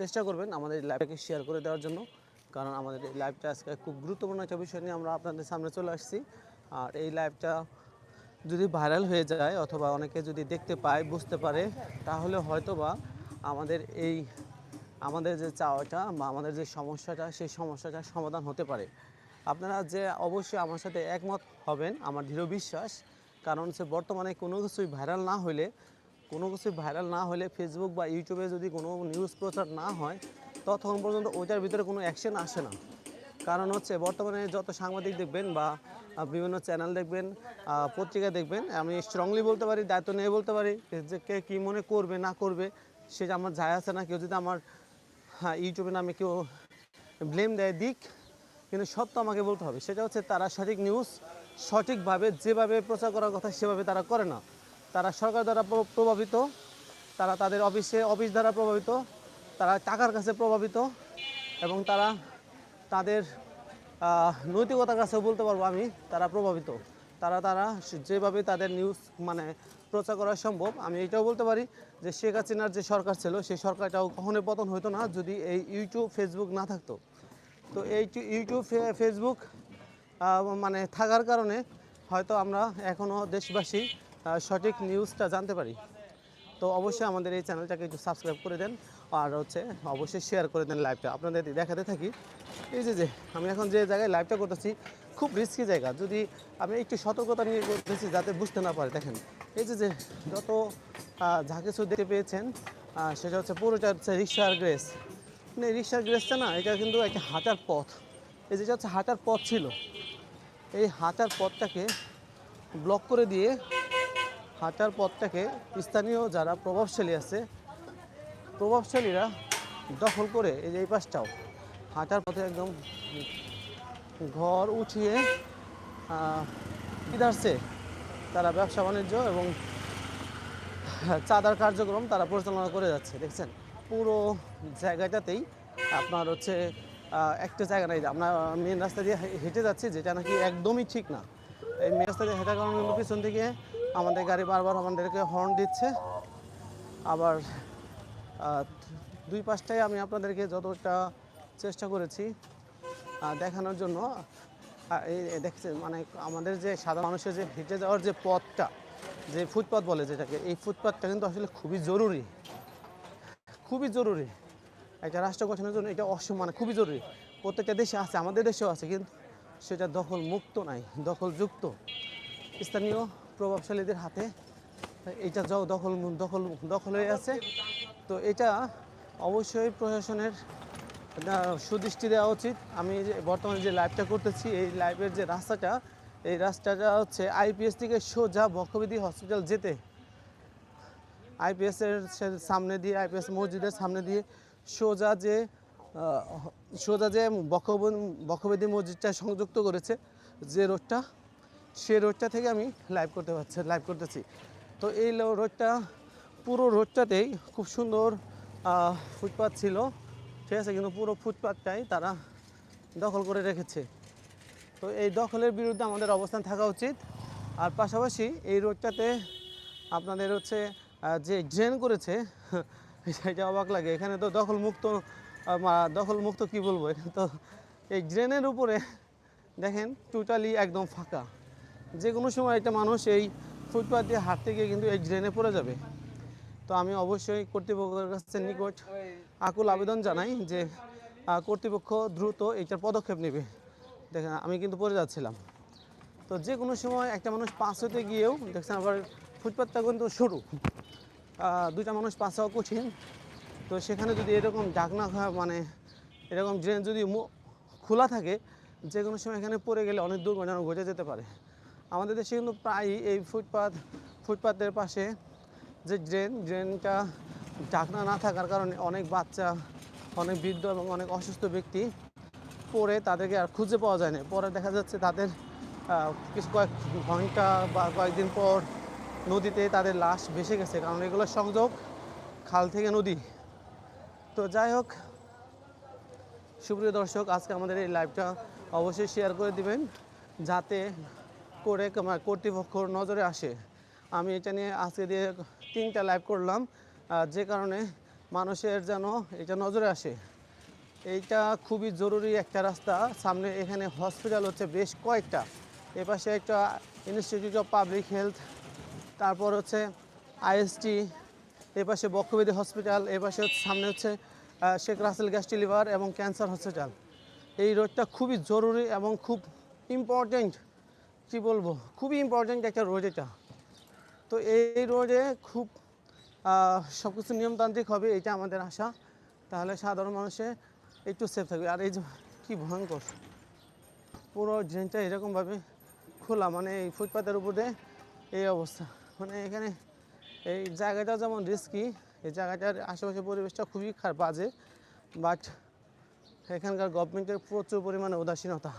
চেষ্টা করবেন আমাদের লাইভটাকে শেয়ার করে দেওয়ার জন্য। কারণ আমাদের এই লাইভটা আজকে খুব গুরুত্বপূর্ণ একটা বিষয় নিয়ে আমরা আপনাদের সামনে চলে আসছি। আর এই লাইভটা যদি ভাইরাল হয়ে যায় অথবা অনেকে যদি দেখতে পায়, বুঝতে পারে, তাহলে হয়তো বা আমাদের এই, আমাদের যে চাওয়াটা বা আমাদের যে সমস্যাটা, সেই সমস্যাটার সমাধান হতে পারে। আপনারা যে অবশ্যই আমার সাথে একমত হবেন, আমার দৃঢ় বিশ্বাস। কারণ সে বর্তমানে কোনো কিছুই ভাইরাল না হলে কোনো কিছু ভাইরাল না হলে ফেসবুক বা ইউটিউবে যদি কোনো নিউজ প্রচার না হয়, ততক্ষণ পর্যন্ত ওইটার ভিতরে কোনো অ্যাকশন আসে না। কারণ হচ্ছে বর্তমানে যত সাংবাদিক দেখবেন বা বিভিন্ন চ্যানেল দেখবেন পত্রিকা দেখবেন, আমি স্ট্রংলি বলতে পারি, দায়িত্ব নিয়ে বলতে পারি যে কে কী মনে করবে, না করবে সেটা আমার যায় আছে না, কেউ যদি আমার হ্যাঁ ইউটিউবে নামে কেউ ব্লেম দেয়, দিক, কিন্তু সত্য আমাকে বলতে হবে। সেটা হচ্ছে তারা সঠিক নিউজ সঠিকভাবে যেভাবে প্রচার করার কথা সেভাবে তারা করে না। তারা সরকার দ্বারা প্রভাবিত, তারা তাদের অফিসে, অফিস দ্বারা প্রভাবিত, তারা টাকার কাছে প্রভাবিত এবং তারা তাদের নৈতিকতার কাছেও বলতে পারব আমি, তারা প্রভাবিত। তারা তারা যেভাবে তাদের নিউজ মানে প্রচার করা সম্ভব, আমি এটাও বলতে পারি যে শেখ হাসিনার যে সরকার ছিল, সেই সরকারটাও কখনোই পতন হতো না যদি এই ইউটিউব ফেসবুক না থাকতো। তো এই ইউটিউব ফেসবুক মানে থাকার কারণে হয়তো আমরা এখনও দেশবাসী সঠিক নিউজটা জানতে পারি। তো অবশ্যই আমাদের এই চ্যানেলটাকে একটু সাবস্ক্রাইব করে দেন আর হচ্ছে অবশ্যই শেয়ার করে দেন লাইভটা আপনাদের দেখাতে থাকি। এই যে যে, আমি এখন যে জায়গায় লাইভটা করতেছি, খুব রিস্কি জায়গা। যদি আমি একটু সতর্কতা নিয়ে করতেছি যাতে বুঝতে না পারে, দেখেন। এই যে যে, যত যা কিছু দেখতে পেয়েছেন সেটা হচ্ছে পুরোটা হচ্ছে রিক্সার গ্রেস মানে রিক্সার গ্রেসটা না, এটা কিন্তু একটা হাঁটার পথ। এই যেটা হচ্ছে হাঁটার পথ ছিল। এই হাঁটার পথটাকে ব্লক করে দিয়ে হাঁটার পথটাকে স্থানীয় যারা প্রভাবশালী আছে, প্রভাবশালীরা দখল করে এই যে এই পাশটাও। হাঁটার পথে একদম ঘর উঠিয়ে বিধারছে তারা ব্যবসা বাণিজ্য এবং চাঁদার কার্যক্রম তারা পরিচালনা করে যাচ্ছে। দেখছেন, পুরো জায়গাটাতেই আপনার হচ্ছে একটা জায়গা নাই, আমরা মেন রাস্তা দিয়ে হেঁটে যাচ্ছি, যেটা নাকি একদমই ঠিক না। এই মেন রাস্তা দিয়ে হেঁটার কারণে পিছন থেকে আমাদের গাড়ি বারবার আমাদেরকে হর্ন দিচ্ছে। আবার দুই পাশটায় আমি আপনাদেরকে যতটা চেষ্টা করেছি দেখানোর জন্য। এই দেখছে মানে আমাদের যে সাধারণ মানুষের যে হেঁটে যাওয়ার যে পথটা, যে ফুটপাথ বলে যেটাকে, এই ফুটপাথটা কিন্তু আসলে খুবই জরুরি। খুবই জরুরি। একটা রাষ্ট্র গঠনের জন্য এটা অসম মানে খুবই জরুরি। প্রত্যেকটা দেশে আছে, আমাদের দেশেও আছে, কিন্তু সেটা দখল মুক্ত নাই, দখলযুক্ত। স্থানীয় প্রভাবশালীদের হাতে এটা দখল দখল দখল হয়ে আছে। তো এটা অবশ্যই প্রশাসনের সুদৃষ্টি দেওয়া উচিত। আমি যে বর্তমানে যে লাইভটা করতেছি, এই লাইভের যে রাস্তাটা, এই রাস্তাটা হচ্ছে আইপিএস থেকে সোজা বক্ষবিধি হসপিটাল যেতে। আইপিএস এর সে- সামনে দিয়ে আইপিএস মসজিদের সামনে দিয়ে সোজা যে সোজা যে বক্ষ- বক্ষবেদী মসজিদটা সংযুক্ত করেছে, যে রোডটা সে রোডটা থেকে আমি লাইভ করতে পারছি লাইভ করতেছি। তো এই রোডটা পুরো রোডটাতেই খুব সুন্দর ফুটপাথ ছিল। ঠিক আছে কিন্তু পুরো ফুটপাথটাই তারা দখল করে রেখেছে। তো এই দখলের বিরুদ্ধে আমাদের অবস্থান থাকা উচিত। আর পাশাপাশি এই রোডটাতে আপনাদের হচ্ছে যে ড্রেন করেছে সেটা অবাক লাগে। এখানে তো দখল মুক্ত আহ, দখল মুক্ত কি বলব? এখানে তো এই ড্রেনের উপরে দেখেন টোটালি একদম ফাঁকা। যে কোনো সময় একটা মানুষ এই ফুটপাথ দিয়ে হাঁটতে গিয়ে কিন্তু এই ড্রেনে পড়ে যাবে। তো আমি অবশ্যই কর্তৃপক্ষের কাছে নিকট আকুল আবেদন জানাই যে কর্তৃপক্ষ দ্রুত এইটার পদক্ষেপ নেবে। দেখেন, আমি কিন্তু পড়ে যাচ্ছিলাম। তো যে কোনো সময় একটা মানুষ পাস হতে গিয়েও, দেখছেন আবার ফুটপাথটা কিন্তু সরু। দুইটা মানুষ পাস হওয়া কঠিন। তো সেখানে যদি এরকম ডাকনা মানে এরকম ড্রেন যদি খোলা থাকে, যে কোনো সময় এখানে পড়ে গেলে অনেক দুর্ঘটনা ঘটে যেতে পারে। আমাদের দেশে কিন্তু প্রায়ই এই ফুটপাথ ফুটপাথের পাশে যে ড্রেন, ড্রেনটা ঢাকনা না থাকার কারণে অনেক বাচ্চা, অনেক বৃদ্ধ এবং অনেক অসুস্থ ব্যক্তি পরে তাদেরকে আর খুঁজে পাওয়া যায় না। পরে দেখা যাচ্ছে তাদের কিছু কয়েক ঘণ্টা বা কয়েকদিন পর নদীতে তাদের লাশ ভেসে গেছে। কারণ এগুলো সংযোগ খাল থেকে নদী। তো যাই হোক, সুপ্রিয় দর্শক, আজকে আমাদের এই লাইভটা অবশ্যই শেয়ার করে দিবেন, যাতে করে কর্তৃপক্ষর নজরে আসে। আমি এটা নিয়ে আজকে দিয়ে তিনটা লাইভ করলাম যে কারণে মানুষের যেন এটা নজরে আসে। এইটা খুবই জরুরি একটা রাস্তা। সামনে এখানে হসপিটাল হচ্ছে বেশ কয়েকটা। এপাশে একটা ইনস্টিটিউট অফ পাবলিক হেলথ তারপর হচ্ছে আইএসটি এপাশে বক্ষবেদী হসপিটাল এপাশে সামনে হচ্ছে শেখ রাসেল গ্যাস্টি লিভার এবং ক্যান্সার হসপিটাল এই রোডটা খুবই জরুরি এবং খুব ইম্পর্টেন্ট কী বলব? খুবই ইম্পর্টেন্ট একটা রোড এটা। তো এই রোডে খুব সব কিছু নিয়মতান্ত্রিক হবে, এটা আমাদের আশা। তাহলে সাধারণ মানুষে একটু সেফ থাকবে। আর এই যে, কী ভয়ঙ্কর। পুরো ড্রেনটা এরকমভাবে খোলা মানে এই ফুটপাতের উপরে এই অবস্থা। মানে এখানে এই জায়গাটা যেমন রিস্কি এই জায়গাটার আশেপাশে পরিবেশটা খুবই খারাপ, বাজে। বাট এখানকার গভর্নমেন্টের প্রচুর পরিমাণে উদাসীনতা।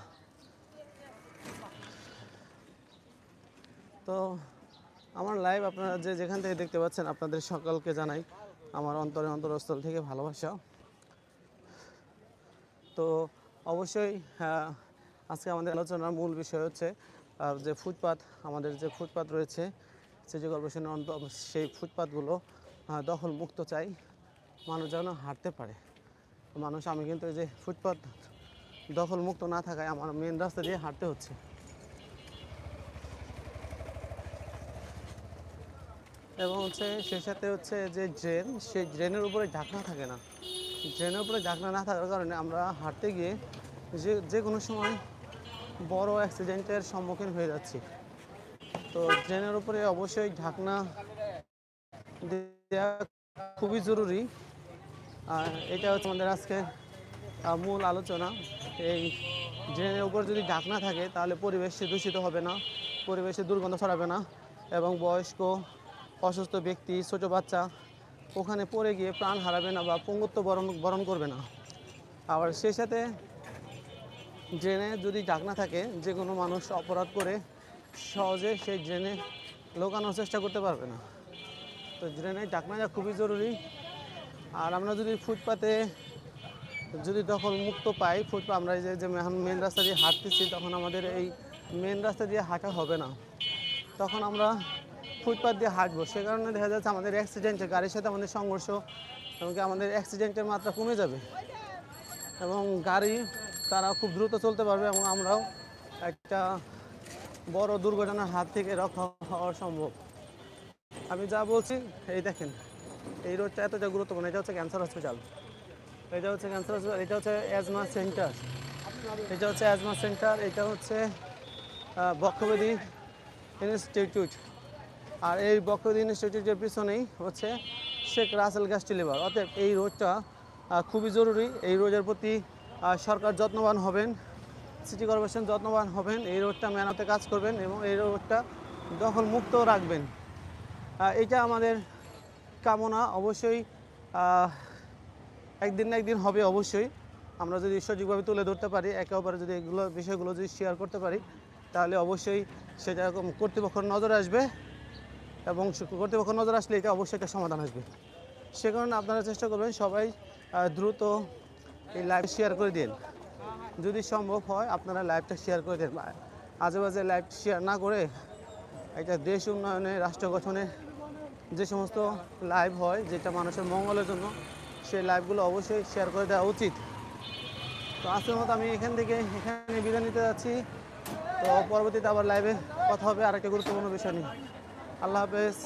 তো আমার লাইভ আপনারা যে যেখান থেকে দেখতে পাচ্ছেন আপনাদের সকলকে জানাই আমার অন্তরে অন্তরস্থল থেকে ভালোবাসা। তো অবশ্যই আহ, আজকে আমাদের আলোচনার মূল বিষয় হচ্ছে যে ফুটপাত আমাদের যে ফুটপাত রয়েছে সিটি কর্পোরেশনের অন্ত সেই ফুটপাতগুলো আহ, দখল মুক্ত চাই মানুষ যেন হাঁটতে পারে। মানুষ আমি কিন্তু এই যে ফুটপাত দখল মুক্ত না থাকায় আমার মেন রাস্তা দিয়ে হাঁটতে হচ্ছে। এবং হচ্ছে সেই সাথে হচ্ছে যে ড্রেন সেই ড্রেনের উপরে ঢাকনা থাকে না। ড্রেনের উপরে ঢাকনা না থাকার কারণে আমরা হাঁটতে গিয়ে যে যে কোনো সময় বড় অ্যাক্সিডেন্টের সম্মুখীন হয়ে যাচ্ছি। তো ড্রেনের উপরে অবশ্যই ঢাকনা দেওয়া খুবই জরুরি। আর এটা হচ্ছে আমাদের আজকে মূল আলোচনা। এই ড্রেনের উপর যদি ঢাকনা থাকে তাহলে পরিবেশ দূষিত হবে না, পরিবেশে দুর্গন্ধ ছড়াবে না এবং বয়স্ক অসুস্থ ব্যক্তি, ছোট বাচ্চা, ওখানে পড়ে গিয়ে প্রাণ হারাবে না বা পঙ্গুত্ব বরণ বরণ করবে না। আবার সেই সাথে ড্রেনে যদি ঢাকনা থাকে, যে কোনো মানুষ অপরাধ করে সহজে সেই ড্রেনে লোকানোর চেষ্টা করতে পারবে না। তো ড্রেনে ঢাকনাটা খুবই জরুরি। আর আমরা যদি ফুটপাতে যদি দখল মুক্ত পাই, ফুটপাত আমরা যে যে মেন রাস্তা দিয়ে হাঁটতেছি, তখন আমাদের এই মেন রাস্তা দিয়ে হাঁটা হবে না। তখন আমরা ফুটপাত দিয়ে হাঁটবো। সে কারণে দেখা যাচ্ছে আমাদের অ্যাক্সিডেন্টে গাড়ির সাথে আমাদের সংঘর্ষ এমনকি আমাদের অ্যাক্সিডেন্টের মাত্রা কমে যাবে। এবং গাড়ি তারা খুব দ্রুত চলতে পারবে, এবং আমরাও একটা বড় দুর্ঘটনার হাত থেকে রক্ষা হওয়া সম্ভব। আমি যা বলছি, এই দেখেন, এই রোডটা এতটা গুরুত্বপূর্ণ, এটা হচ্ছে ক্যান্সার হসপিটাল। এটা হচ্ছে ক্যান্সার হসপিটাল, এটা হচ্ছে অ্যাজমা সেন্টার। এটা হচ্ছে অ্যাজমা সেন্টার, এটা হচ্ছে বক্ষবেদী ইনস্টিটিউট। আর এই বক্ষবেদী ইনস্টিটিউটের পিছনেই হচ্ছে শেখ রাসেল গ্যাস্টি লিভার অতএব এই রোডটা খুবই জরুরি। এই রোডের প্রতি সরকার যত্নবান হবেন, সিটি কর্পোরেশন যত্নবান হবেন। এই রোডটা মেরামতে কাজ করবেন এবং এই রোডটা দখল মুক্ত রাখবেন এটা আমাদের কামনা। অবশ্যই একদিন না একদিন হবে অবশ্যই। আমরা যদি সঠিকভাবে তুলে ধরতে পারি, একে অপরে যদি এগুলো, বিষয়গুলো যদি শেয়ার করতে পারি, তাহলে অবশ্যই সেটা কর্তৃপক্ষের নজরে আসবে। এবং কর্তৃপক্ষ নজর আসলে এটা অবশ্যই একটা সমাধান আসবে। সে কারণে আপনারা চেষ্টা করবেন সবাই দ্রুত এই লাইভ শেয়ার করে দিন। যদি সম্ভব হয়, আপনারা লাইভটা শেয়ার করে দেন। আজে বাজে লাইভ শেয়ার না করে একটা দেশ উন্নয়নে, রাষ্ট্র গঠনে যে সমস্ত লাইভ হয়, যেটা মানুষের মঙ্গলের জন্য, সেই লাইভগুলো অবশ্যই শেয়ার করে দেওয়া উচিত। তো আজকের মতো আমি এখান থেকে এখানে বিদায় নিতে যাচ্ছি। তো পরবর্তীতে আবার লাইভে কথা হবে আর একটা গুরুত্বপূর্ণ বিষয় নিয়ে। আল্লাহ হাফেজ।